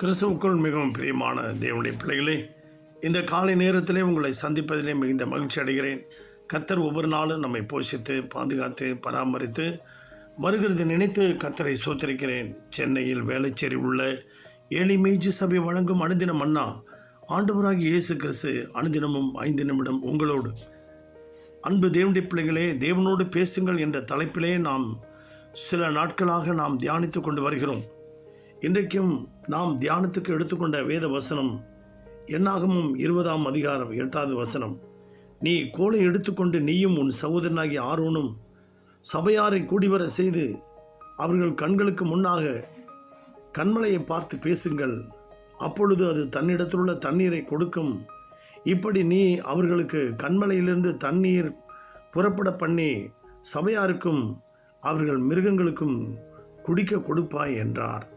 கிறிஸ்துவுக்குள் மிகவும் பிரியமான தேவனுடைய பிள்ளைகளே இந்த காலை நேரத்திலே உங்களை சந்திப்பதிலே மிகுந்த மகிழ்ச்சி அடைகிறேன். கத்தர் ஒவ்வொரு நாளும் நம்மை போஷித்து பாதுகாத்து பராமரித்து வருகிறது நினைத்து கத்தரை சோத்தரிக்கிறேன். சென்னையில் வேலைச்சேரி உள்ள ஏழிமேஜு சபை வழங்கும் அனுதினம் அண்ணா ஆண்டவராகி இயேசு கிறிஸ்து அனுதினமும் ஐந்து நிமிடம் உங்களோடு. அன்பு தேவனுடைய பிள்ளைகளே தேவனோடு பேசுங்கள் என்ற தலைப்பிலே நாம் சில நாட்களாக நாம் தியானித்து கொண்டு வருகிறோம். இன்றைக்கும் நாம் தியானத்துக்கு எடுத்துக்கொண்ட வேத வசனம் என்னாகமும் இருபதாம் அதிகாரம் எட்டாவது வசனம். நீ கோலை எடுத்துக்கொண்டு நீயும் உன் சகோதரனாகிய ஆரோனும் சபையாரை கூடிவர செய்து அவர்கள் கண்களுக்கு முன்னாக கண்மலையை பார்த்து பேசுங்கள். அப்பொழுது அது தன்னிடத்திலுள்ள தண்ணீரை கொடுக்கும். இப்படி நீ அவர்களுக்கு கண்மலையிலிருந்து தண்ணீர் புறப்பட பண்ணி சபையாருக்கும் அவர்கள் மிருகங்களுக்கும் குடிக்க கொடுப்பாய் என்றார்.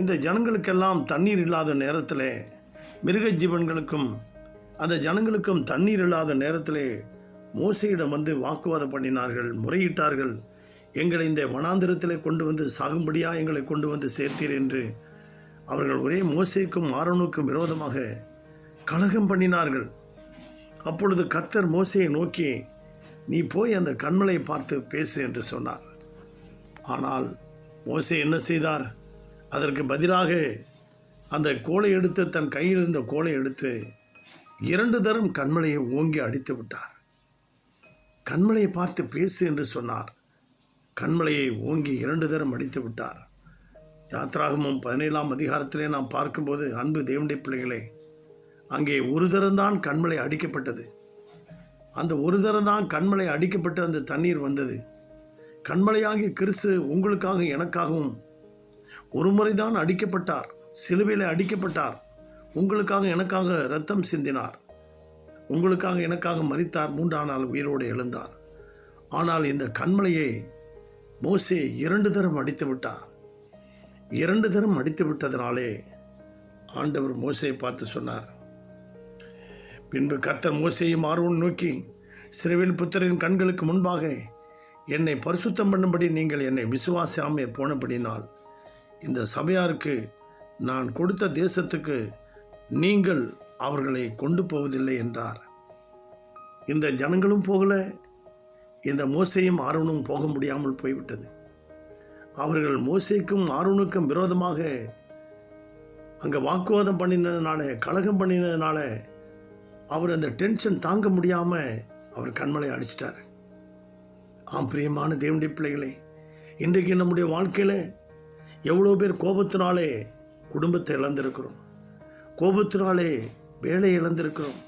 இந்த ஜனங்களுக்கெல்லாம் தண்ணீர் இல்லாத நேரத்தில் மிருக ஜீவன்களுக்கும் அந்த ஜனங்களுக்கும் தண்ணீர் இல்லாத நேரத்திலே மோசையிடம் வந்து வாக்குவாதம் பண்ணினார்கள் முறையிட்டார்கள். எங்களை இந்த வனாந்திரத்தில் கொண்டு வந்து சாகும்படியாக எங்களை கொண்டு வந்து சேர்த்தீர் என்று அவர்கள் ஒரே மோசைக்கும் ஆரோனுக்கும் விரோதமாக கலகம் பண்ணினார்கள். அப்பொழுது கர்த்தர் மோசையை நோக்கி நீ போய் அந்த கண்மலை பார்த்து பேசு என்று சொன்னார். ஆனால் மோசை என்ன செய்தார்? அதற்கு பதிலாக அந்த கோலை எடுத்து தன் கையில் இருந்த கோலை எடுத்து இரண்டு தரம் கண்மலையை ஓங்கி அடித்து விட்டார். கண்மலையை பார்த்து பேசு என்று சொன்னார். கண்மலையை ஓங்கி இரண்டு தரம் அடித்து விட்டார். யாத்ராகமும் பதினேழாம் அதிகாரத்திலே நாம் பார்க்கும்போது அன்பு தேவனுடைய பிள்ளைகளே அங்கே ஒரு தரம்தான் கண்மலை அடிக்கப்பட்டது. அந்த ஒரு தரம்தான் கண்மலை அடிக்கப்பட்டு அந்த தண்ணீர் வந்தது. கண்மலையாகிய கிறிஸ்து உங்களுக்காக எனக்காகவும் ஒரு முறைதான் அடிக்கப்பட்டார் சிலுவையில் அடிக்கப்பட்டார். உங்களுக்காக எனக்காக ரத்தம் சிந்தினார். உங்களுக்காக எனக்காக மறித்தார் மூன்றாம் நாள் உயிரோடு எழுந்தார். ஆனால் இந்த கண்மலையை மோசே இரண்டு தரம் அடித்து விட்டார். இரண்டு தரம் அடித்து விட்டதனாலே ஆண்டவர் மோசையை பார்த்து சொன்னார் பின்பு கர்த்தர் மோசையும் ஆர்வம் நோக்கி சிறுவில் புத்திரின் கண்களுக்கு முன்பாக என்னை பரிசுத்தம் பண்ணும்படி நீங்கள் என்னை விசுவாசாமே போனபடினால் இந்த சபையாருக்கு நான் கொடுத்த தேசத்துக்கு நீங்கள் அவர்களை கொண்டு போவதில்லை என்றார். இந்த ஜனங்களும் போகல இந்த மோசையும் ஆர்வனும் போக முடியாமல் போய்விட்டது. அவர்கள் மோசைக்கும் ஆர்வனுக்கும் விரோதமாக அங்கே வாக்குவாதம் பண்ணினதுனால கழகம் பண்ணினதுனால அவர் அந்த டென்ஷன் தாங்க முடியாமல் அவர் கண்மலை அடிச்சிட்டார். ஆம் பிரியமான தேவனுடைய பிள்ளைகளே இன்றைக்கு நம்முடைய வாழ்க்கையில் எவ்வளோ பேர் கோபத்தினாலே குடும்பத்தை இழந்திருக்கிறோம். கோபத்தினாலே வேலை இழந்திருக்கிறோம்.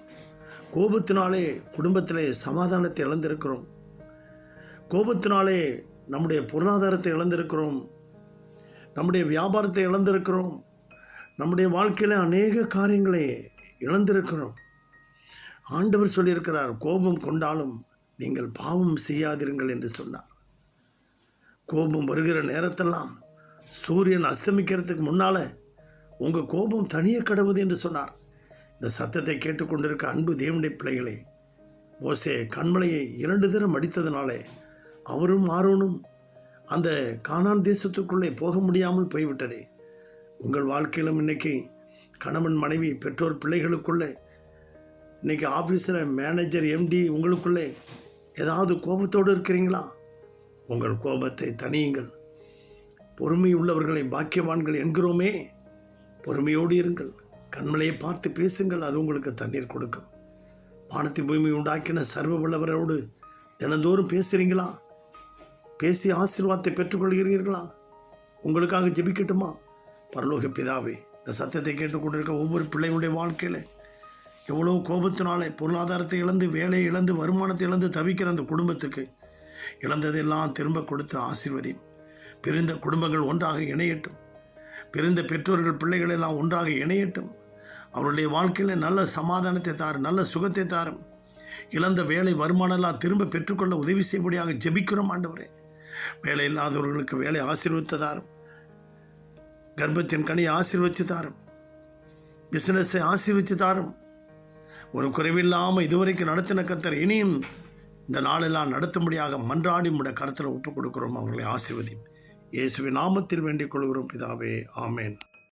கோபத்தினாலே குடும்பத்திலே சமாதானத்தை இழந்திருக்கிறோம். கோபத்தினாலே நம்முடைய பொருளாதாரத்தை இழந்திருக்கிறோம். நம்முடைய வியாபாரத்தை இழந்திருக்கிறோம். நம்முடைய வாழ்க்கையில் அநேக காரியங்களை இழந்திருக்கிறோம். ஆண்டவர் சொல்லியிருக்கிறார் கோபம் கொண்டாலும் நீங்கள் பாவம் செய்யாதிருங்கள் என்று சொன்னார். கோபம் வருகிற நேரத்தெல்லாம் சூரியன் அஸ்தமிக்கிறதுக்கு முன்னால் உங்கள் கோபம் தனிய கடவுது என்று சொன்னார். இந்த சத்தத்தை கேட்டுக்கொண்டிருக்க அன்பு தேவனுடைய பிள்ளைகளே மோசே கண்மலையை இரண்டு தரம் அடித்ததினாலே அவரும் ஆரோனும் அந்த கானான் தேசத்துக்குள்ளே போக முடியாமல் போய்விட்டதே. உங்கள் வாழ்க்கையிலும் இன்னைக்கு கணவன் மனைவி பெற்றோர் பிள்ளைகளுக்குள்ளே இன்றைக்கி ஆஃபீஸில் மேனேஜர் எம்டி உங்களுக்குள்ளே ஏதாவது கோபத்தோடு இருக்கிறீங்களா? உங்கள் கோபத்தை தனியுங்கள் பொறுமை உள்ளவர்களை பாக்கியவான்கள் என்கிறோமே பொறுமையோடு இருங்கள். கண்மலையை பார்த்து பேசுங்கள் அது உங்களுக்கு தண்ணீர் கொடுக்கும். வானத்தை பூமி உண்டாக்கின சர்வ வல்லவரோடு தினந்தோறும் பேசுகிறீங்களா பேசி ஆசீர்வாதத்தை பெற்றுக்கொள்கிறீர்களா? உங்களுக்காக ஜெபிக்கட்டுமா? பரலோக பிதாவே இந்த சத்தத்தை கேட்டுக்கொண்டிருக்க ஒவ்வொரு பிள்ளையுடைய வாழ்க்கையில் எவ்வளோ கோபத்தினாலே பொருளாதாரத்தை இழந்து வேலையை இழந்து வருமானத்தை இழந்து தவிக்கிற அந்த குடும்பத்துக்கு இழந்ததெல்லாம் திரும்ப கொடுத்து ஆசீர்வதியும். பிரிந்த குடும்பங்கள் ஒன்றாக இணையட்டும். பிரிந்த பெற்றோர்கள் பிள்ளைகள் எல்லாம் ஒன்றாக இணையட்டும். அவருடைய வாழ்க்கையில் நல்ல சமாதானத்தை தாரும் நல்ல சுகத்தை தாரும். இழந்த வேலை வருமானம்லாம் திரும்ப பெற்றுக்கொள்ள உதவி செய்யும்படியாக ஜெபிக்கிறோம் ஆண்டவரே. வேலை இல்லாதவர்களுக்கு வேலை ஆசீர்வித்து தாரும். கர்ப்பத்தின் கனியை ஆசீர்வச்சு தாரும். பிஸ்னஸை ஆசீர்வச்சு தாரும். ஒரு குறைவில்லாமல் இதுவரைக்கும் நடத்தின கர்த்தர் இனியும் இந்த நாளெல்லாம் நடத்தும்படியாக மன்றாடி முட கருத்தில் ஒப்புக் கொடுக்குறோம் அவர்களை ஆசீர்வதிப்பேன் இயேசுவின் நாமத்தில் வேண்டிக் கொள்கிறோம் பிதாவே. ஆமேன்.